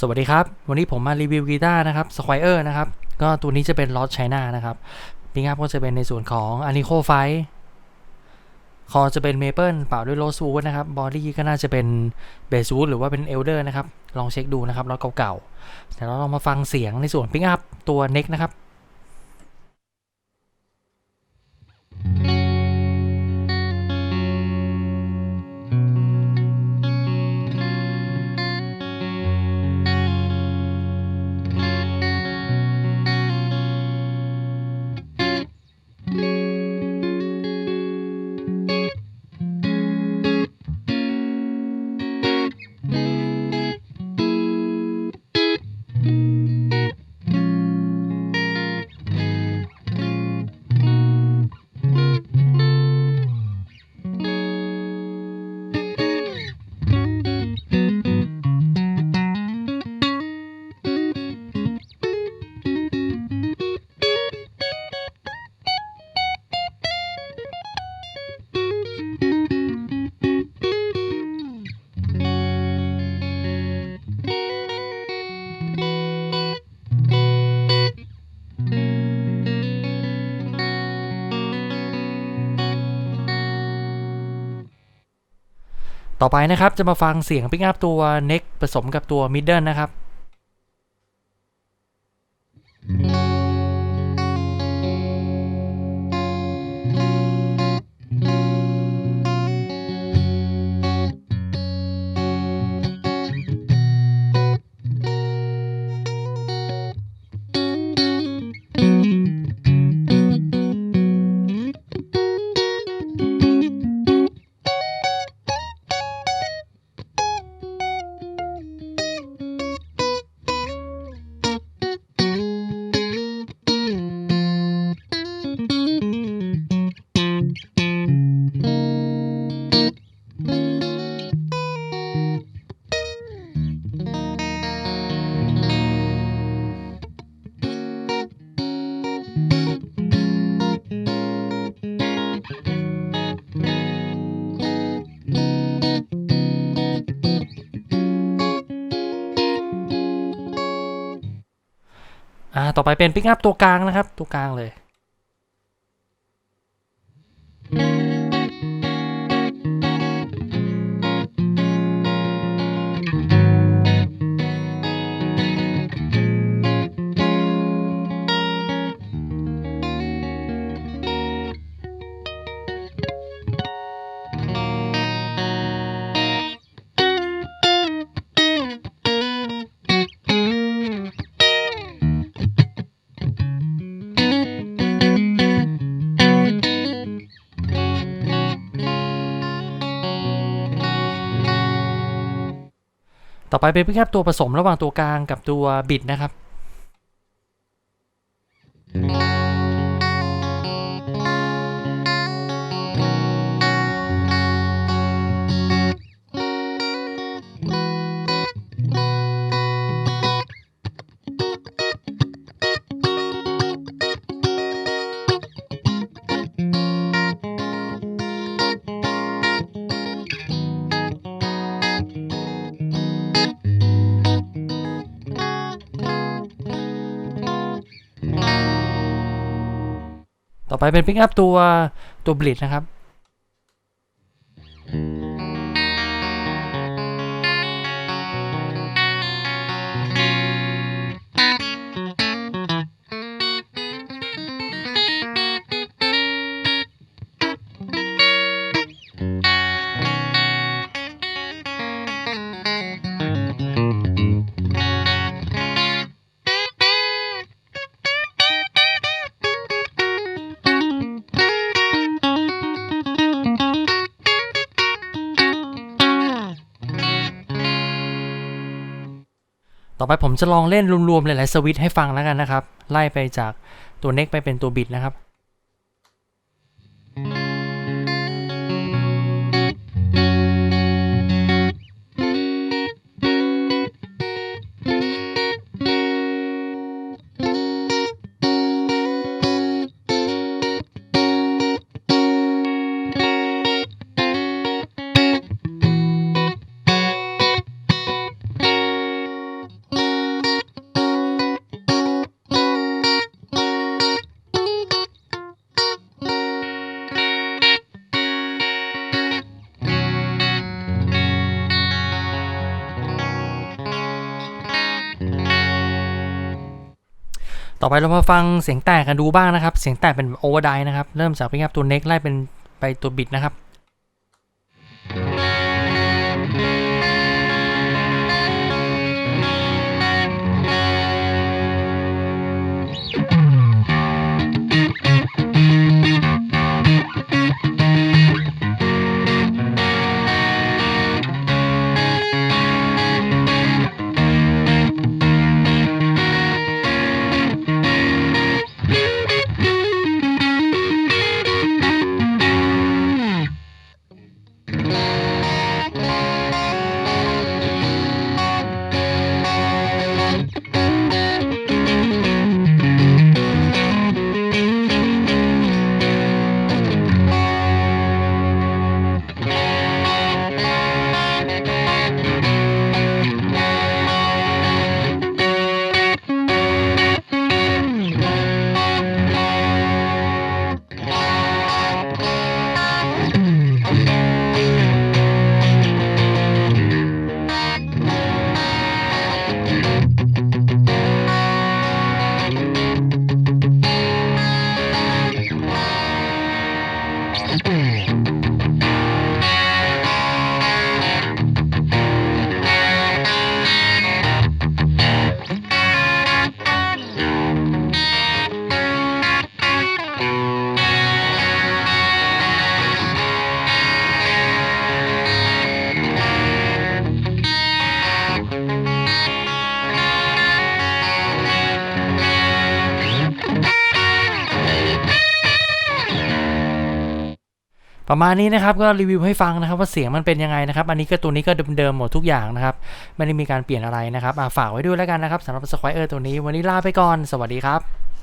สวัสดีครับ วันนี้ผมมารีวิวกีตาร์นะครับ Squire นะครับ ก็ตัวนี้จะเป็นลอสไชน่านะครับปิงอัพก็จะเป็นในส่วนของอ n i c o f i คอจะเป็นเมเปิลเปล่าด้วยโรสวูดนะครับ บอดี้ก็น่าจะเป็นเบสวูดหรือว่าเป็นเอลเดอร์นะครับ ลองเช็คดูนะครับรถเก่าๆแต่เราลองมาฟังเสียงในส่วนปิงอัพตัวเน็กนะครับ ต่อไปนะครับจะมาฟังเสียงปิกอัพตัวเน็กผสมกับตัวมิดเดิลนะครับ อ่าต่อไปเป็นปิกอัพตัวกลางนะครับ ตัวกลางเลย ต่อไปเป็นปิกอัพตัวผสมระหว่างตัวกลางกับตัวบิดนะครับ ต่อไปเป็นพิกอัพตัวตัวบลิดนะครับ ต่อไปผมจะลองเล่นรวมๆหลายๆสวิตให้ฟังแล้วกันนะครับ ไล่ไปจากตัวเน็กไปเป็นตัวบิดนะครับต่ ต่อไปเรามาฟังเสียงแตกกันดูบ้างนะครับ เสียงแตกเป็นโอเวอร์ไดนะครับ เริ่มจากพิกอัพตัวเน็กไล่เป็นไปตัวบิดนะครับ Música ประมาณนี้นะครับก็รีวิวให้ฟังนะครับว่าเสียงมันเป็นยังไงนะครับ อันนี้ก็ตัวนี้ก็เดิมๆหมดทุกอย่างนะครับ ไม่ได้มีการเปลี่ยนอะไรนะครับฝากไว้ด้วยแล้วกันนะครับสำหรับสควอเออร์ตัวนี้ วันนี้ลาไปก่อน สวัสดีครับ